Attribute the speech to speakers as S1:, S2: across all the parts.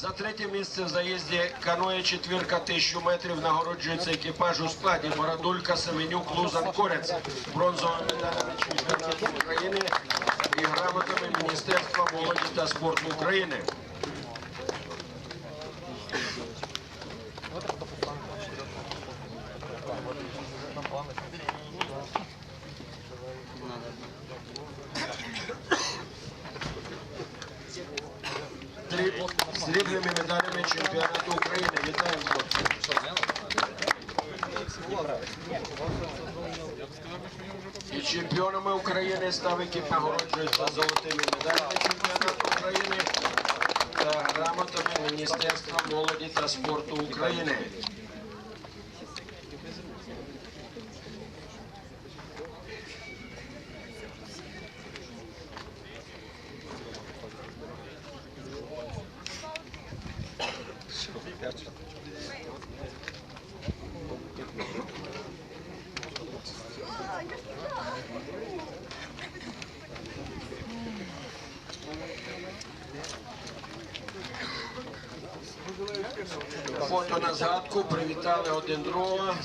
S1: За третє місце в заїзді каноє четвірка 1000 метрів нагороджується екіпаж у складі Бородулька, Семенюк, Лузан, Корець. Бронзовими медалями чемпіонату України і грамотами Міністерства молоді та спорту України. Срібними медалями чемпіонату України. Вітаємо хлопці. І чемпіонами України став екіп нагороджується золотими медалями чемпіонату України та грамотами Міністерства молоді та спорту України. Фото на згадку, привітали один другого.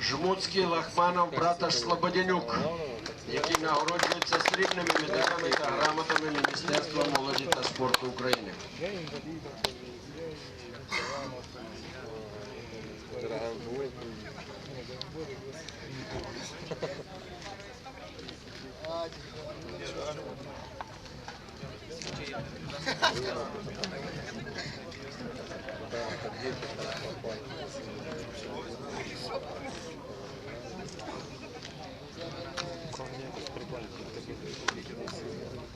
S1: Жмуцький, Лахманов, Браташ, Слободянюк, які нагороджуються срібними медалями та грамотами Міністерства молоді та спорту України.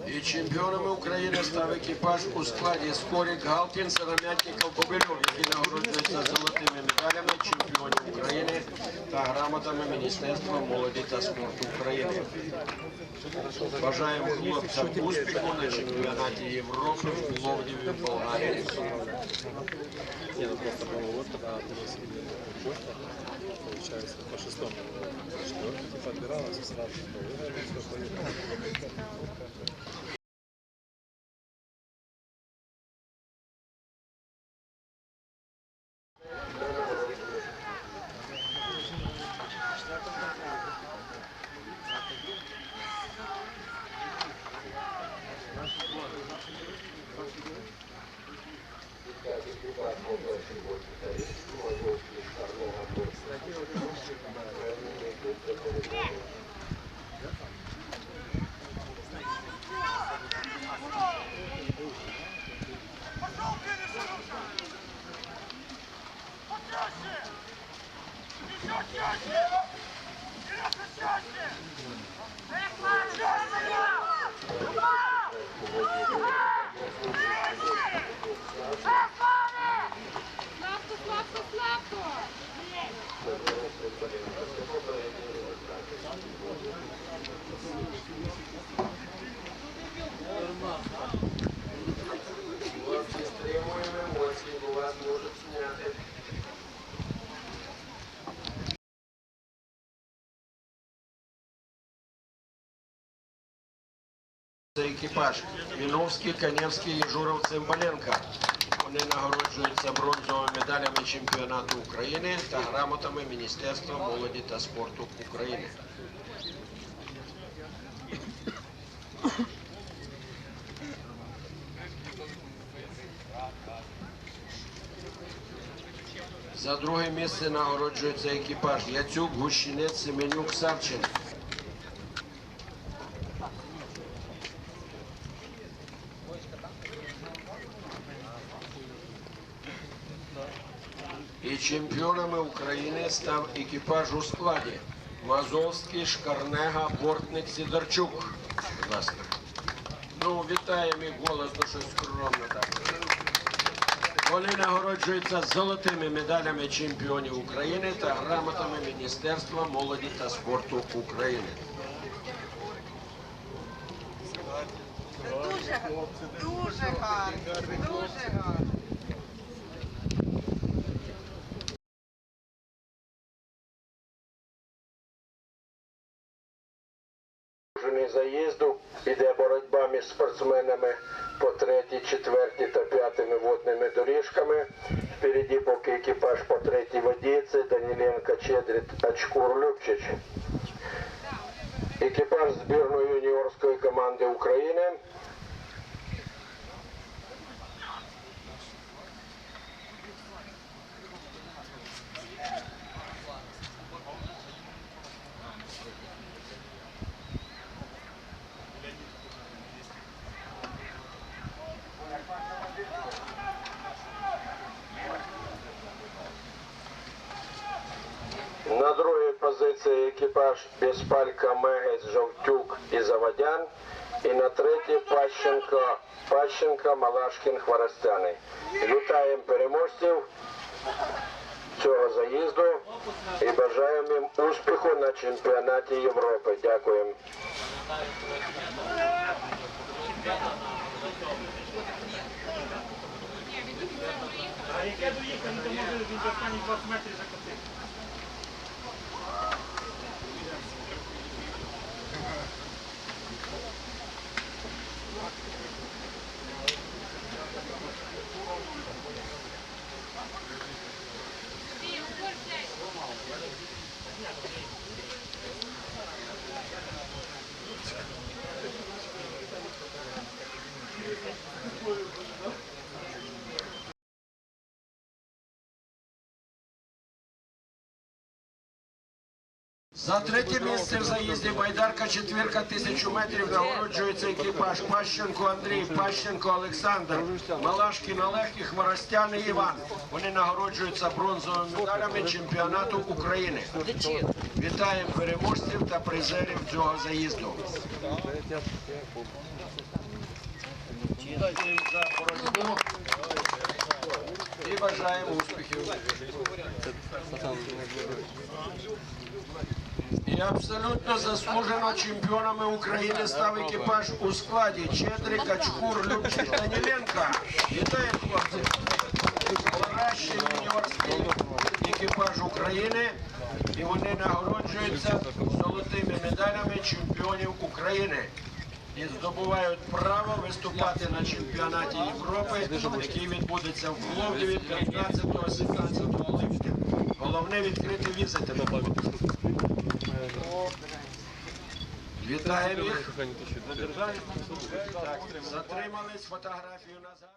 S1: І чемпіонами України став екіпаж у складі Скорик, Галкін, Сиромятников, Кобильов, які нагороджуються золотими медалями чемпіонів України та грамотами Міністерства молоді та спорту України. Бажаємо хлопцям успіху на чемпіонаті Європи в Пловдіві, Болгарії.
S2: Не, ну просто было вот когда отнесли почта, получается, по шестому. Четвертый типа отбиралась и сразу что выиграли, все поехали.
S1: Ah! Це екіпаж Міновський, Каневський, Єжуров, Цимбаленко. Вони нагороджуються бронзовими медалями чемпіонату України та грамотами Міністерства молоді та спорту України. За друге місце нагороджується екіпаж Яцюк, Гущинець, Семенюк, Савченко. І чемпіонами України став екіпаж у складі Мазовський, Шкарнега, Бортник, Сідорчук. Ласка. Ну, вітаємо їх голосно, щось скромно так. Вони нагороджуються золотими медалями чемпіонів України та грамотами Міністерства молоді та спорту України.
S3: Дуже, дуже гарно,
S1: Заїзду йде боротьба між спортсменами по третій, четвертій та п'ятими водними доріжками. Впереді поки екіпаж по третій воді, це Даніленко, Чедріт, Очкур, Любчич. Екіпаж збірної юніорської команди України. На другій позиції екіпаж Безпалька, Мегець, Жовтюк і Заводян. І на третій Пащенко, Пащенко, Малашкін, Хворостяний. Вітаємо переможців цього заїзду і бажаємо їм успіху на чемпіонаті Європи. Дякуємо.
S4: А яке доїхав, не може він останні 20 метрів закотив.
S1: За третє місце в заїзді Байдарка четвірка тисячу метрів нагороджується екіпаж Пащенко Андрій, Пащенко Олександр, Малашкін Олег і Хворостяний Іван. Вони нагороджуються бронзовими медалями чемпіонату України. Вітаємо переможців та призерів цього заїзду. Дякуємо за боротьбу і бажаємо успіхів. І абсолютно заслужено чемпіонами України став екіпаж у складі Чедрик, Качкур, Любчик, Даніленко. Вітаємо хлопці! Кращий юніорський екіпаж України. І вони нагороджуються золотими медалями чемпіонів України. І здобувають право виступати на чемпіонаті Європи, який відбудеться в Пловдіві 15-17 липня. Головне відкрити візи тепер. Вітаємо їх. Затримались фотографію назад.